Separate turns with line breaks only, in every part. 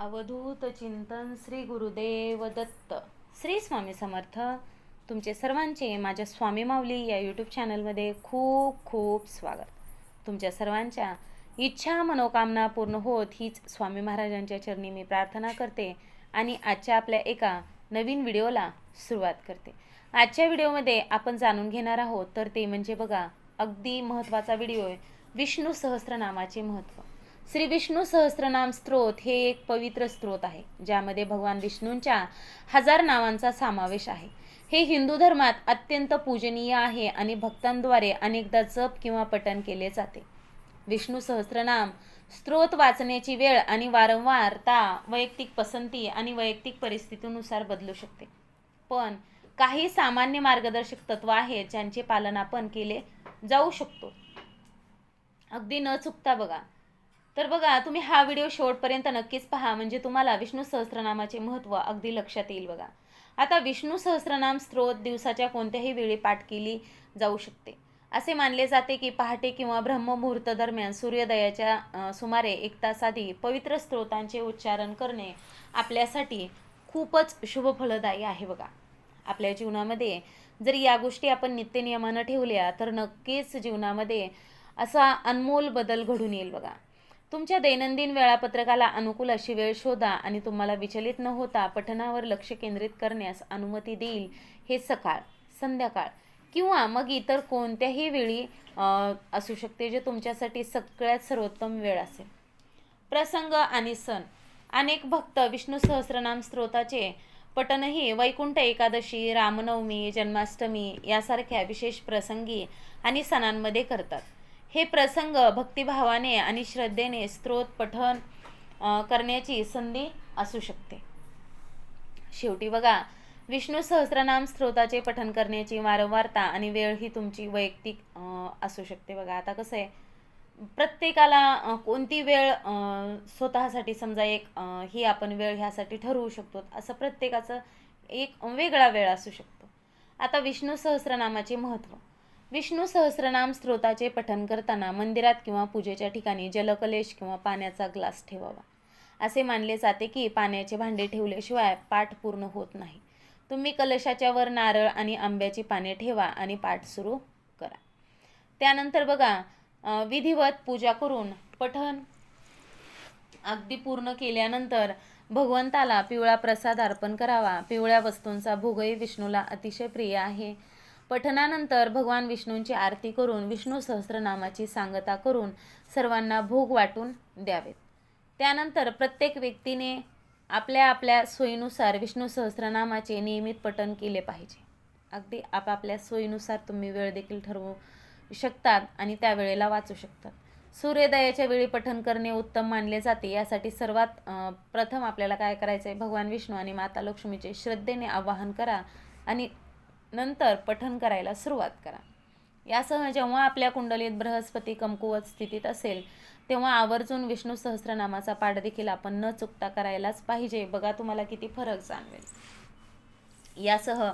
अवधूत चिंतन श्री गुरुदेव दत्त. श्री स्वामी समर्थ तुमचे सर्वांचे माझ्या स्वामी माऊली या यूट्यूब चॅनलमध्ये खूप खूप स्वागत. तुमच्या सर्वांच्या इच्छा मनोकामना पूर्ण होत हीच स्वामी महाराजांच्या चरणी मी प्रार्थना करते आणि आजच्या आपल्या एका नवीन व्हिडिओला सुरुवात करते. आजच्या व्हिडिओमध्ये आपण जाणून घेणार आहोत तर ते म्हणजे बघा अगदी महत्त्वाचा व्हिडिओ आहे. विष्णू सहस्रनामाचे महत्त्व. श्री विष्णू सहस्रनाम स्त्रोत हे एक पवित्र स्त्रोत आहे ज्यामध्ये भगवान विष्णूंच्या हजार नावांचा समावेश आहे. हे हिंदू धर्मात अत्यंत पूजनीय आहे आणि भक्तांद्वारे अनेकदा जप किंवा पठण केले जाते. विष्णू सहस्रनाम स्त्रोत वाचण्याची वेळ आणि वारंवारता वैयक्तिक पसंती आणि वैयक्तिक परिस्थितीनुसार बदलू शकते. पण काही सामान्य मार्गदर्शक तत्व आहेत ज्यांचे पालन आपण केले जाऊ शकतो. अगदी न चुकता बघा तर बघा तुम्ही हा व्हिडिओ शेवटपर्यंत नक्कीच पहा. म्हणजे तुम्हाला विष्णू सहस्त्रनामाचे महत्त्व अगदी लक्षात येईल बघा. आता विष्णू सहस्त्रनाम स्त्रोत दिवसाच्या कोणत्याही वेळी पाठ केली जाऊ शकते. असे मानले जाते की पहाटे किंवा ब्रह्ममुहूर्त दरम्यान सूर्योदयाच्या सुमारे एक तास आधी पवित्र स्त्रोतांचे उच्चारण करणे आपल्यासाठी खूपच शुभफलदायी आहे बघा. आपल्या जीवनामध्ये जर या गोष्टी आपण नित्यनियमानं ठेवल्या तर नक्कीच जीवनामध्ये असा अनमोल बदल घडून येईल बघा. तुमच्या दैनंदिन वेळापत्रकाला अनुकूल अशी वेळ शोधा आणि तुम्हाला विचलित न होता पठणावर लक्ष केंद्रित करण्यास अनुमती देईल हे सकाळ संध्याकाळ किंवा मग इतर कोणत्याही वेळी असू शकते जे तुमच्यासाठी सगळ्यात सर्वोत्तम वेळ असेल. प्रसंग आणि सण. अनेक भक्त विष्णू सहस्रनाम स्त्रोताचे पठणही वैकुंठ एकादशी रामनवमी जन्माष्टमी यासारख्या विशेष प्रसंगी आणि सणांमध्ये करतात. हे प्रसंग भक्तिभावाने आणि श्रद्धेने स्त्रोत पठन करण्याची संधी असू शकते. शेवटी बघा विष्णू सहस्रनाम स्त्रोताचे पठन करण्याची वारंवारता आणि वेळ ही तुमची वैयक्तिक असू शकते. बघा आता कसं आहे प्रत्येकाला कोणती वेळ स्वतःसाठी समजा एक ही आपण वेळ ह्यासाठी ठरवू शकतो असं प्रत्येकाचं एक वेगळा वेळ असू शकतो. आता विष्णू सहस्रनामाचे महत्त्व विष्णू सहस्रनाम स्त्रोताचे पठण करताना मंदिरात किंवा पूजेच्या ठिकाणी जलकलेश किंवा पाण्याचा ग्लास ठेवावा. असे मानले जाते की पाण्याचे भांडे ठेवल्याशिवाय पाठ पूर्ण होत नाही. तुम्ही कलशाच्या वर नारळ आणि आंब्याची पाने ठेवा आणि पाठ सुरू करा. त्यानंतर बघा विधिवत पूजा करून पठण अगदी पूर्ण केल्यानंतर भगवंताला पिवळा प्रसाद अर्पण करावा. पिवळ्या वस्तूंचा भोगही विष्णूला अतिशय प्रिय आहे. पठणानंतर भगवान विष्णूंची आरती करून विष्णू सहस्रनामाची सांगता करून सर्वांना भोग वाटून द्यावेत. त्यानंतर प्रत्येक व्यक्तीने आपल्या आपल्या सोयीनुसार विष्णू सहस्रनामाचे नियमित पठण केले पाहिजे. अगदी आपापल्या सोयीनुसार तुम्ही वेळ देखील ठरवू शकतात आणि त्या वेळेला वाचू शकतात. सूर्योदयाच्या वेळी पठण करणे उत्तम मानले जाते. यासाठी सर्वात प्रथम आपल्याला काय करायचं आहे भगवान विष्णू आणि माता लक्ष्मीचे श्रद्धेने आवाहन करा आणि नंतर पठन करायला सुरुवात करा. यासह जेव्हा आपल्या कुंडलीत बृहस्पती कमकुवत स्थितीत असेल तेव्हा आवर्जून विष्णू सहस्रनामाचा पाठ देखील आपण न चुकता करायलाच पाहिजे. बघा तुम्हाला किती फरक जाणवेल. यासह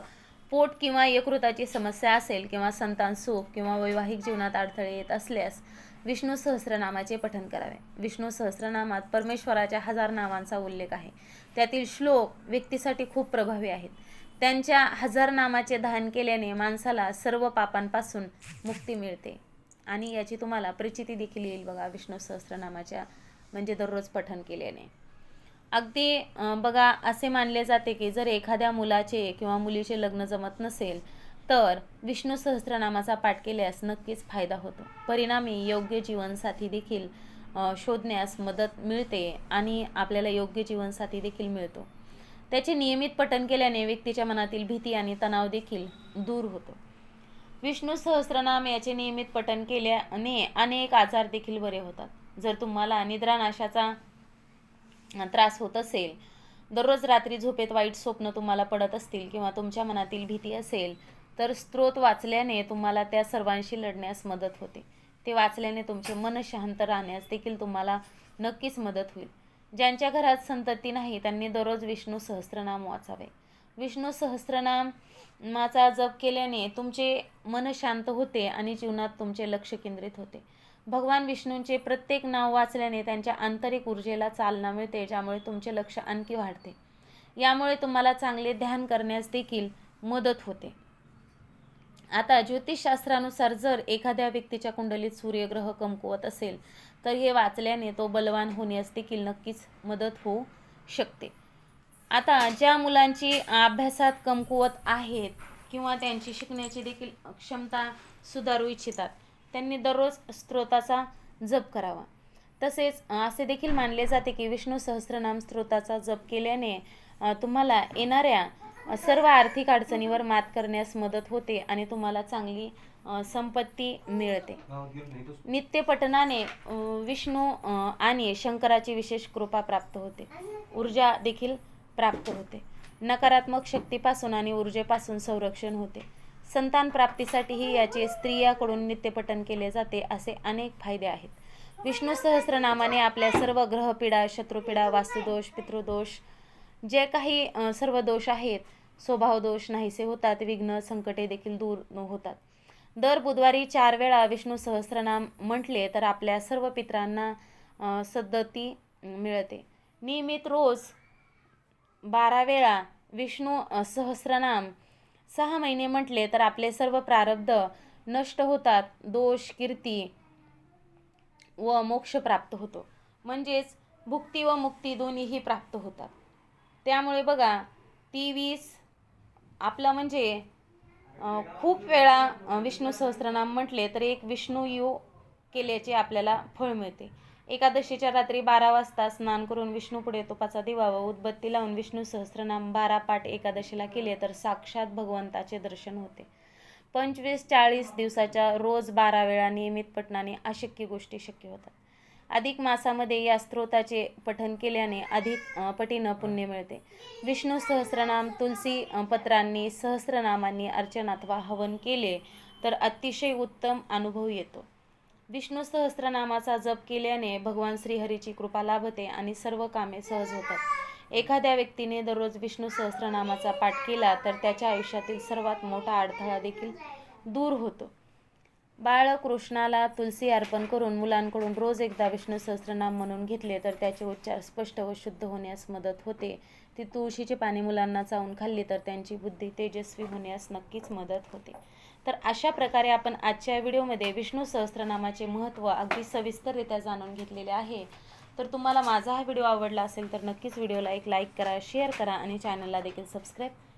पोट किंवा यकृताची समस्या असेल किंवा संतान सुख किंवा वैवाहिक जीवनात अडथळे येत असल्यास विष्णू सहस्रनामाचे पठन करावे. विष्णू सहस्रनामात परमेश्वराच्या हजार नावांचा उल्लेख आहे. त्यातील श्लोक व्यक्तीसाठी खूप प्रभावी आहेत. त्यांच्या हजार नामाचे दान केल्याने माणसाला सर्व पापांपासून मुक्ती मिळते. आणि याची तुम्हाला प्रचिती देखील येईल बघा विष्णू सहस्रनामाच्या म्हणजे दररोज पठन केल्याने. अगदी बघा असे मानले जाते की जर एखाद्या मुलाचे किंवा मुलीचे लग्न जमत नसेल तर विष्णू सहस्रनामाचा पाठ केल्यास नक्कीच फायदा होतो. परिणामी योग्य जीवनसाथी देखील शोधण्यास मदत मिळते आणि आपल्याला योग्य जीवनसाथी देखील मिळतो. त्याचे नियमित पठण केल्याने व्यक्तीच्या मनातील भीती आणि तणाव देखील दूर होतो. विष्णू सहस्रनाम याचे नियमित पठण केल्याने अनेक आजार देखील बरे होतात. जर तुम्हाला निद्रानाशाचा त्रास होत असेल दररोज रात्री झोपेत वाईट स्वप्न तुम्हाला पडत असतील किंवा तुमच्या मनातील भीती असेल तर स्त्रोत वाचल्याने तुम्हाला त्या सर्वांशी लढण्यास मदत होते. ते वाचल्याने तुमचे मन शांत राहण्यास देखील तुम्हाला नक्कीच मदत होईल. ज्यांच्या घरात संतती नाही त्यांनी दररोज विष्णू सहस्त्रनाम वाचावे. विष्णू सहस्त्रनामाचा जप केल्याने तुमचे मन शांत होते आणि जीवनात तुमचे लक्ष केंद्रित होते. भगवान विष्णूंचे प्रत्येक नाव वाचल्याने त्यांच्या आंतरिक ऊर्जेला चालना मिळते ज्यामुळे तुमचे लक्ष आणखी वाढते. यामुळे तुम्हाला चांगले ध्यान करण्यास देखील मदत होते. आता ज्योतिषशास्त्रानुसार जर एखाद्या व्यक्तीच्या कुंडलीत सूर्यग्रह कमकुवत असेल तर हे वाचल्याने तो बलवान होण्यास देखील नक्कीच मदत होऊ शकते. आता ज्या मुलांची अभ्यासात कमकुवत आहेत किंवा त्यांची शिकण्याची देखील क्षमता सुधारू इच्छितात त्यांनी दररोज स्त्रोताचा जप करावा. तसेच असे देखील मानले जाते की विष्णू सहस्रनाम स्त्रोताचा जप केल्याने तुम्हाला येणाऱ्या सर्व आर्थिक अडचणीवर मात करण्यास मदत होते आणि तुम्हाला चांगली संपत्ती मिळते. नित्य पठणाने अ, विष्णू आणि शंकराची विशेष कृपा प्राप्त होते. ऊर्जा देखील प्राप्त होते. नकारात्मक शक्तीपासून आणि ऊर्जेपासून संरक्षण होते. संतान प्राप्तीसाठीही याचे स्त्रियाकडून नित्यपठन केले जाते असे अनेक फायदे आहेत. विष्णू सहस्रनामाने आपल्या सर्व ग्रहपीडा शत्रुपीडा वास्तुदोष पितृदोष जे काही सर्व दोष आहेत स्वभाव दोष नाहीसे होतात विघ्न संकटे देखील दूर होतात. दर बुधवारी चार वेळा विष्णू सहस्रनाम म्हटले तर आपल्या सर्व पित्रांना अ, मिळते. नियमित रोज बारा वेळा विष्णू सहस्रनाम सहा महिने म्हटले तर आपले सर्व प्रारब्ध नष्ट होतात दोष कीर्ती व मोक्ष प्राप्त होतो. म्हणजेच भुक्ती व मुक्ती दोन्हीही प्राप्त होतात. त्यामुळे बघा ती वीस आपलं म्हणजे खूप वेळा विष्णू सहस्रनाम म्हटले तर एक विष्णू यू केल्याचे आपल्याला फळ मिळते. एकादशीच्या रात्री बारा वाजता स्नान करून विष्णूपुढे तुपाचा दिवा व उदबत्ती लावून विष्णू सहस्रनाम बारा पाठ एकादशीला केले तर साक्षात भगवंताचे दर्शन होते. पंचवीस चाळीस दिवसाच्या रोज बारा वेळा नियमित पटनाने अशक्य गोष्टी शक्य होतात. अधिक मासामध्ये या स्त्रोताचे पठन केल्याने अधिक पटीनं पुण्य मिळते. विष्णू सहस्रनाम तुलसी पत्रांनी सहस्रनामांनी अर्चन अथवा हवन केले तर अतिशय उत्तम अनुभव येतो. विष्णू सहस्रनामाचा जप केल्याने भगवान श्रीहरीची कृपा लाभते आणि सर्व कामे सहज होतात. एखाद्या व्यक्तीने दररोज विष्णू सहस्रनामाचा पाठ केला तर त्याच्या आयुष्यातील सर्वात मोठा अडथळा देखील दूर होतो. बाळकृष्णाला तुलसी अर्पण करून मुलांकडून रोज एकदा विष्णू सहस्रनाम म्हणून घेतले तर त्याचे उच्चार स्पष्ट व शुद्ध होण्यास मदत होते. ती तुळशीचे पाने मुलांना चावून खाल्ली तर त्यांची बुद्धी तेजस्वी होण्यास नक्कीच मदत होते. तर अशा प्रकारे आपण आजच्या व्हिडिओमध्ये विष्णू सहस्रनामाचे महत्त्व अगदी सविस्तररित्या जाणून घेतलेले आहे. तर तुम्हाला माझा हा व्हिडिओ आवडला असेल तर नक्कीच व्हिडिओला एक लाईक करा शेअर करा आणि चॅनलला देखील सबस्क्राईब